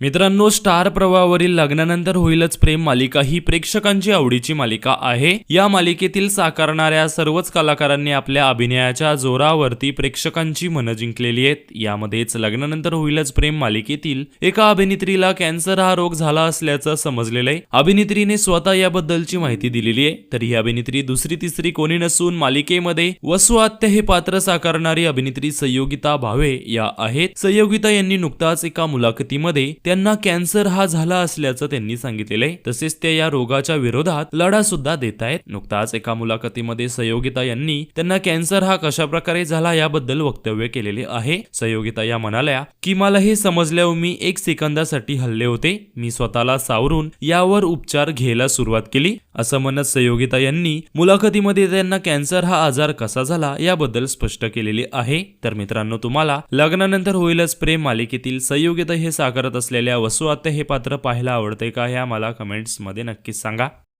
मित्रांनो स्टार प्रवाहावरील लग्नानंतर होईलच प्रेम मालिका ही प्रेक्षकांची आवडीची मालिका आहे. या मालिकेतील साकारणाऱ्या सर्वच कलाकारांनी आपल्या अभिनयाच्या जोरावरती प्रेक्षकांची मनं जिंकलेली आहेत. यामध्येच लग्नानंतर होईलच प्रेम मालिकेतील एका अभिनेत्रीला कॅन्सर हा रोग झाला असल्याचं समजलेलं आहे. अभिनेत्रीने स्वतः याबद्दलची माहिती दिलेली आहे. तर ही अभिनेत्री दुसरी तिसरी कोणी नसून मालिकेमध्ये वसुआत्य हे पात्र साकारणारी अभिनेत्री संयोगिता भावे या आहेत. संयोगिता यांनी नुकताच एका मुलाखतीमध्ये त्यांना कॅन्सर हा झाला असल्याचं त्यांनी सांगितलेलं आहे तसेच ते या रोगाच्या विरोधात लढा सुद्धा देत आहेत नुकताच एका मुलाखतीमध्ये सहयोगिता यांनी त्यांना कॅन्सर हा कशा प्रकारे झाला याबद्दल वक्तव्य केलेले आहे. सहयोगिता या म्हणाल्या की मला हे समजल्यावर मी एक सेकंदासाठी हल्ले होते. मी स्वतःला सावरून यावर उपचार घ्यायला सुरुवात केली. असं म्हणत संयोगिता यांनी मुलाखतीमध्ये त्यांना कॅन्सर हा आजार कसा झाला याबद्दल स्पष्ट केलेले आहे. तर मित्रांनो तुम्हाला लग्नानंतर होईलच प्रेम मालिकेतील संयोगिता हे साकारत असलेल्या वसुआत हे पात्र पाहायला आवडते का ह्या मला कमेंट्समध्ये नक्कीच सांगा.